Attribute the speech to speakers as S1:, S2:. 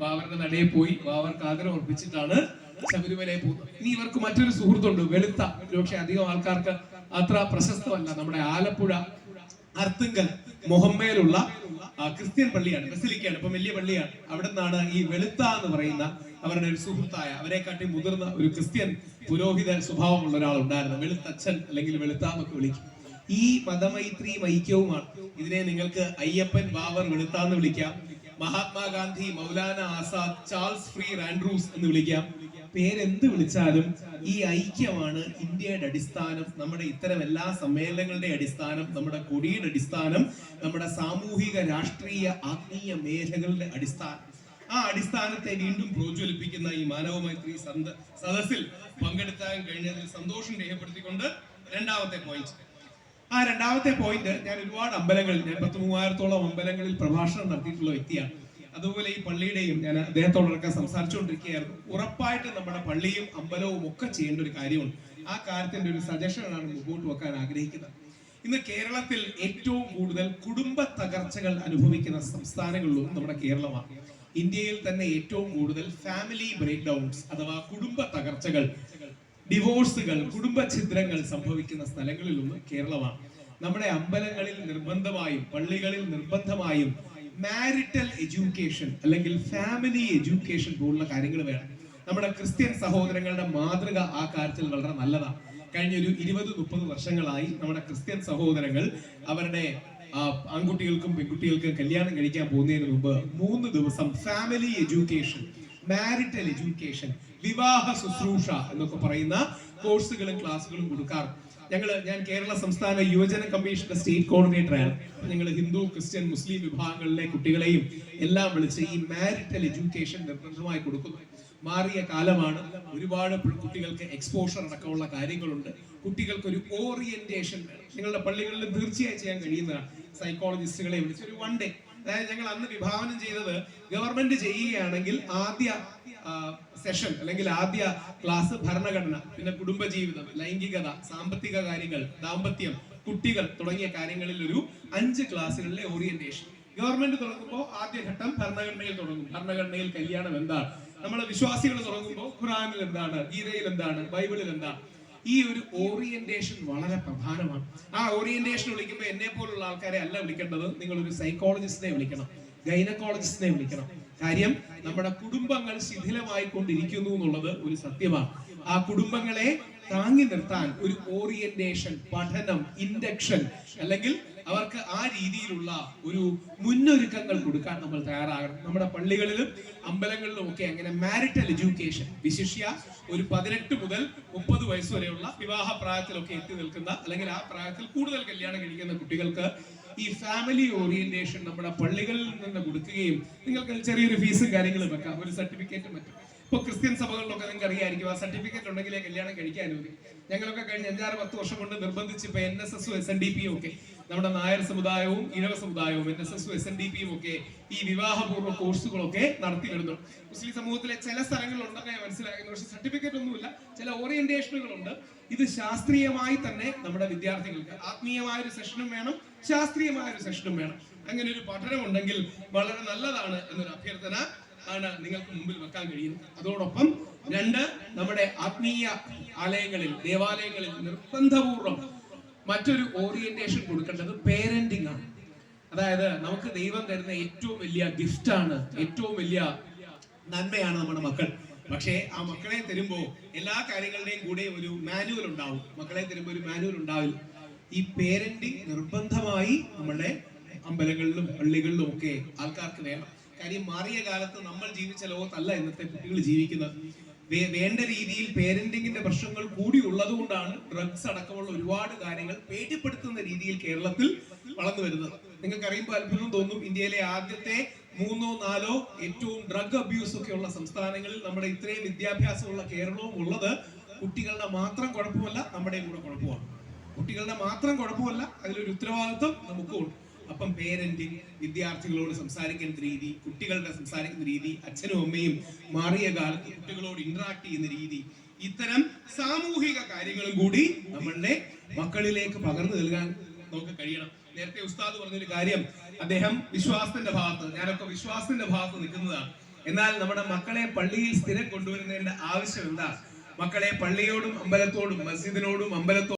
S1: ബാബറിന്റെ നടയിൽ പോയി ബാബർക്ക് ആദരം ഉറപ്പിച്ചിട്ടാണ് ശബരിമലയിൽ പോകുന്നത്. ഇനി ഇവർക്ക് മറ്റൊരു സുഹൃത്തുണ്ട് വെളുത്ത. ഒരുപക്ഷെ അധികം ആൾക്കാർക്ക് അത്ര പ്രശസ്തമല്ല. നമ്മുടെ ആലപ്പുഴ അർത്തുങ്കൽ മുഹമ്മയിലുള്ള ക്രിസ്ത്യൻ പള്ളിയാണ് ബസിലിക്കയാണ് ഇപ്പൊ വലിയ പള്ളിയാണ്. അവിടെ നിന്നാണ് ഈ വെളുത്ത എന്ന് പറയുന്ന അവരുടെ ഒരു സുഹൃത്തായ അവരെക്കാട്ടി മുതിർന്ന ഒരു ക്രിസ്ത്യൻ പുരോഹിത സ്വഭാവമുള്ള ഒരാൾ ഉണ്ടായിരുന്നു വെളുത്തച്ഛൻ അല്ലെങ്കിൽ വെളുത്ത എന്നൊക്കെ വിളിക്കും. ഈ മതമൈത്രി ഐക്യവുമാണ് ഇതിനെ നിങ്ങൾക്ക് അയ്യപ്പൻ ബാബർ വെളുത്ത എന്ന് വിളിക്കാം. Mahatma Gandhi Maulana Azad Charles Freer Andrews എന്ന് വിളിക്കാം. പേരെന്ത് വിളിച്ചാലും ഈ ഐക്യമാണ് ഇന്ത്യയുടെ അടിസ്ഥാനം നമ്മുടെ ഇത്തരം എല്ലാ സമ്മേളനങ്ങളുടെ അടിസ്ഥാനം നമ്മുടെ കൊടിയുടെ അടിസ്ഥാനം നമ്മുടെ സാമൂഹിക രാഷ്ട്രീയ ആത്മീയ മേഖലകളുടെ അടിസ്ഥാനം. ആ അടിസ്ഥാനത്തെ വീണ്ടും പ്രോജ്വലിപ്പിക്കുന്ന ഈ മാനവമൈത്രി മൈത്രി സദസ്സിൽ പങ്കെടുക്കാൻ കഴിഞ്ഞതിൽ സന്തോഷം രേഖപ്പെടുത്തിക്കൊണ്ട് രണ്ടാമത്തെ പോയിന്റ് ആ രണ്ടാമത്തെ പോയിന്റ് ഞാൻ ഒരുപാട് അമ്പലങ്ങളിൽ ഞാൻ പത്ത് മൂവായിരത്തോളം അമ്പലങ്ങളിൽ പ്രഭാഷണം നടത്തിയിട്ടുള്ള വ്യക്തിയാണ്. അതുപോലെ ഈ പള്ളിയുടെയും ഞാൻ അദ്ദേഹത്തോടൊക്കെ സംസാരിച്ചുകൊണ്ടിരിക്കുകയായിരുന്നു. ഉറപ്പായിട്ട് നമ്മുടെ പള്ളിയും അമ്പലവും ഒക്കെ ചെയ്യേണ്ട ഒരു കാര്യമുണ്ട്. ആ കാര്യത്തിന്റെ ഒരു സജഷനാണ് മുമ്പോട്ട് വെക്കാൻ ആഗ്രഹിക്കുന്നത്. ഇന്ന് കേരളത്തിൽ ഏറ്റവും കൂടുതൽ കുടുംബ തകർച്ചകൾ അനുഭവിക്കുന്ന സംസ്ഥാനങ്ങളിലും നമ്മുടെ കേരളമാണ്. ഇന്ത്യയിൽ തന്നെ ഏറ്റവും കൂടുതൽ ഫാമിലി ബ്രേക്ക് ഡൗൺസ് അഥവാ കുടുംബ തകർച്ചകൾ ഡിവോഴ്സുകൾ കുടുംബ ഛിദ്രങ്ങൾ സംഭവിക്കുന്ന സ്ഥലങ്ങളിലൊന്ന് കേരളമാണ്. നമ്മുടെ അമ്പലങ്ങളിൽ നിർബന്ധമായും പള്ളികളിൽ നിർബന്ധമായും മാരിറ്റൽ എഡ്യൂക്കേഷൻ അല്ലെങ്കിൽ ഫാമിലി എഡ്യൂക്കേഷൻ പോലുള്ള കാര്യങ്ങൾ വേണം. നമ്മുടെ ക്രിസ്ത്യൻ സഹോദരങ്ങളുടെ മാതൃക ആ കാര്യത്തിൽ വളരെ നല്ലതാണ് കഴിഞ്ഞ ഒരു ഇരുപത് മുപ്പത് വർഷങ്ങളായി നമ്മുടെ ക്രിസ്ത്യൻ സഹോദരങ്ങൾ അവരുടെ ആൺകുട്ടികൾക്കും പെൺകുട്ടികൾക്കും കല്യാണം കഴിക്കാൻ പോകുന്നതിന് മുമ്പ് മൂന്ന് ദിവസം ഫാമിലി എഡ്യൂക്കേഷൻ മാരിറ്റൽ എഡ്യൂക്കേഷൻ വിവാഹ ശുശ്രൂഷ എന്നൊക്കെ പറയുന്ന കോഴ്സുകളും ക്ലാസ്സുകളും കൊടുക്കാറ് ഞങ്ങൾ ഞാൻ കേരള സംസ്ഥാന യുവജന കമ്മീഷന്റെ സ്റ്റേറ്റ് കോർഡിനേറ്ററാണ്. ഞങ്ങൾ ഹിന്ദു ക്രിസ്ത്യൻ മുസ്ലിം വിഭാഗങ്ങളിലെ കുട്ടികളെയും എല്ലാം വിളിച്ച് ഈ മാരിറ്റൽ എഡ്യൂക്കേഷൻ നിർബന്ധമായി കൊടുക്കുന്നു. മാറിയ കാലമാണ് ഒരുപാട് കുട്ടികൾക്ക് എക്സ്പോഷർ അടക്കമുള്ള കാര്യങ്ങളുണ്ട്. കുട്ടികൾക്ക് ഒരു ഓറിയന്റേഷൻ വേണം. നിങ്ങളുടെ പള്ളികളിൽ തീർച്ചയായും ചെയ്യാൻ കഴിയുന്നതാണ്. സൈക്കോളജിസ്റ്റുകളെ വിളിച്ച് ഒരു വൺ ഡേ അതായത് ഞങ്ങൾ അന്ന് വിഭാവനം ചെയ്തത് ഗവൺമെന്റ് ചെയ്യുകയാണെങ്കിൽ ആദ്യ സെഷൻ അല്ലെങ്കിൽ ആദ്യ ക്ലാസ് ഭരണഘടന പിന്നെ കുടുംബജീവിതം ലൈംഗികത സാമ്പത്തിക കാര്യങ്ങൾ ദാമ്പത്യം കുട്ടികൾ തുടങ്ങിയ കാര്യങ്ങളിൽ ഒരു അഞ്ച് ക്ലാസ്സുകളിലെ ഓറിയന്റേഷൻ ഗവൺമെന്റ് തുടങ്ങുമ്പോൾ ആദ്യഘട്ടം ഭരണഘടനയിൽ തുടങ്ങും. ഭരണഘടനയിൽ കല്യാണം എന്താണ്? നമ്മൾ വിശ്വാസികൾ തുടങ്ങുമ്പോൾ ഖുറാനിൽ എന്താണ്? ഗീതയിൽ എന്താണ്? ബൈബിളിൽ എന്താണ്? ഈ ഒരു ഓറിയന്റേഷൻ വളരെ പ്രധാനമാണ്. ആ ഓറിയന്റേഷൻ വിളിക്കുമ്പോൾ എന്നെ പോലുള്ള ആൾക്കാരെ അല്ല വിളിക്കേണ്ടത്. നിങ്ങൾ ഒരു സൈക്കോളജിസ്റ്റിനെ വിളിക്കണം. ഗൈനക്കോളജിസ്റ്റിനെ വിളിക്കണം. കാര്യം നമ്മുടെ കുടുംബങ്ങൾ ശിഥിലമായി കൊണ്ടിരിക്കുന്നു എന്നുള്ളത് ഒരു സത്യമാണ്. ആ കുടുംബങ്ങളെ താങ്ങി നിർത്താൻ ഒരു ഓറിയന്റേഷൻ പഠനം ഇൻഡക്ഷൻ അല്ലെങ്കിൽ അവർക്ക് ആ രീതിയിലുള്ള ഒരു മുന്നൊരുക്കങ്ങൾ കൊടുക്കാൻ നമ്മൾ തയ്യാറാകണം. നമ്മുടെ പള്ളികളിലും അമ്പലങ്ങളിലും ഒക്കെ അങ്ങനെ മാരിറ്റൽ എഡ്യൂക്കേഷൻ വിശിഷ്യ ഒരു പതിനെട്ട് മുതൽ മുപ്പത് വയസ്സ് വരെയുള്ള വിവാഹ പ്രായത്തിലൊക്കെ എത്തി നിൽക്കുന്ന അല്ലെങ്കിൽ ആ പ്രായത്തിൽ കൂടുതൽ കല്യാണം കഴിക്കുന്ന കുട്ടികൾക്ക് ഈ ഫാമിലി ഓറിയന്റേഷൻ നമ്മുടെ പള്ളികളിൽ നിന്ന് കൊടുക്കുകയും നിങ്ങൾക്ക് ചെറിയൊരു ഫീസും കാര്യങ്ങളും വെക്കാം. ഒരു സർട്ടിഫിക്കറ്റും മറ്റും. ഇപ്പൊ ക്രിസ്ത്യൻ സഭകളിലൊക്കെ നിങ്ങൾക്ക് അറിയാമായിരിക്കും ആ സർട്ടിഫിക്കറ്റ് ഉണ്ടെങ്കിലേ കല്യാണം കഴിക്കാൻ അനുവദിക്കും ഞങ്ങളൊക്കെ കഴിഞ്ഞ അഞ്ചാറ് പത്ത് വർഷം കൊണ്ട് നിർബന്ധിച്ച് ഇപ്പൊ എൻ എസ് എസും എസ് എൻ ഡി പിയും ഒക്കെ നമ്മുടെ നായർ സമുദായവും ഇഴവ സമുദായവും എൻ എസ് എസും എസ് എൻ ഡി പിയും ഒക്കെ ഈ വിവാഹപൂർവ കോഴ്സുകളൊക്കെ നടത്തി വരുന്നു മുസ്ലിം സമൂഹത്തിലെ ചില സ്ഥലങ്ങളുണ്ടെന്ന് ഞാൻ മനസ്സിലാക്കുന്നു പക്ഷെ സർട്ടിഫിക്കറ്റ് ഒന്നുമില്ല ചില ഓറിയന്റേഷനുകളുണ്ട് ഇത് ശാസ്ത്രീയമായി തന്നെ നമ്മുടെ വിദ്യാർത്ഥികൾക്ക് ആത്മീയമായ ഒരു സെഷനും വേണം ശാസ്ത്രീയമായ ഒരു സെഷനും വേണം. അങ്ങനെ ഒരു പഠനം ഉണ്ടെങ്കിൽ വളരെ നല്ലതാണ് എന്നൊരു അഭ്യർത്ഥന ആണ് നിങ്ങൾക്ക് മുമ്പിൽ വെക്കാൻ കഴിയുന്നത്. അതോടൊപ്പം രണ്ട് നമ്മുടെ ആത്മീയ ആലയങ്ങളിൽ ദേവാലയങ്ങളിൽ നിർബന്ധപൂർവം മറ്റൊരു ഓറിയന്റേഷൻ കൊടുക്കേണ്ടത് പേരന്റിംഗ് ആണ്. അതായത് നമുക്ക് ദൈവം തരുന്ന ഏറ്റവും വലിയ ഗിഫ്റ്റ് ആണ് ഏറ്റവും വലിയ നന്മയാണ് നമ്മുടെ മക്കൾ. പക്ഷേ ആ മക്കളെ തരുമ്പോ എല്ലാ കാര്യങ്ങളുടെയും കൂടെ ഒരു മാനുവൽ ഉണ്ടാവും. മക്കളെ തരുമ്പോൾ ഒരു മാനുവൽ ഉണ്ടാവില്ല. ഈ പേരന്റിങ് നിർബന്ധമായി നമ്മുടെ അമ്പലങ്ങളിലും പള്ളികളിലും ഒക്കെ ആൾക്കാർക്ക് വേണം. കാര്യം മാറിയ കാലത്ത് നമ്മൾ ജീവിച്ച ലോകത്തല്ല ഇന്നത്തെ കുട്ടികൾ ജീവിക്കുന്നത്. വേണ്ട രീതിയിൽ പേരന്റിങ്ങിന്റെ പ്രശ്നങ്ങൾ കൂടി ഉള്ളത് കൊണ്ടാണ് ഡ്രഗ്സ് അടക്കമുള്ള ഒരുപാട് കാര്യങ്ങൾ പേടിപ്പെടുത്തുന്ന രീതിയിൽ കേരളത്തിൽ വളർന്നു വരുന്നത്. നിങ്ങൾക്ക് അറിയുമ്പോൾ അത്ഭുതം തോന്നും ഇന്ത്യയിലെ ആദ്യത്തെ മൂന്നോ നാലോ ഏറ്റവും ഡ്രഗ് അബ്യൂസ് ഒക്കെ ഉള്ള സംസ്ഥാനങ്ങളിൽ നമ്മുടെ ഇത്രയും വിദ്യാഭ്യാസമുള്ള കേരളവും ഉള്ളത് കുട്ടികളുടെ മാത്രം കുഴപ്പമല്ല നമ്മുടെയും കൂടെ കുഴപ്പമാണ്. കുട്ടികളുടെ മാത്രം കുഴപ്പമല്ല അതിലൊരു ഉത്തരവാദിത്വം നമുക്കും ഉണ്ട്. അപ്പം പേരന്റിങ് വിദ്യാർത്ഥികളോട് സംസാരിക്കുന്ന രീതി കുട്ടികളുടെ സംസാരിക്കുന്ന രീതി അച്ഛനും അമ്മയും മാറിയ കാലത്ത് കുട്ടികളോട് ഇന്ററാക്ട് ചെയ്യുന്ന രീതി ഇത്തരം സാമൂഹിക കാര്യങ്ങളും കൂടി നമ്മളുടെ മക്കളിലേക്ക് പകർന്നു നൽകാൻ നമുക്ക് കഴിയണം. നേരത്തെ ഉസ്താദ് പറഞ്ഞൊരു കാര്യം അദ്ദേഹം വിശ്വാസത്തിന്റെ ഭാഗത്ത് ഞാനൊക്കെ വിശ്വാസത്തിന്റെ ഭാഗത്ത് നിൽക്കുന്നതാണ്. എന്നാൽ നമ്മുടെ മക്കളെ പള്ളിയിൽ സ്ഥിരം കൊണ്ടുവരുന്നതിന്റെ ആവശ്യം എന്താ? മക്കളെ പള്ളിയോടും അമ്പലത്തോടും മസ്ജിദിനോടും അമ്പലത്തോടും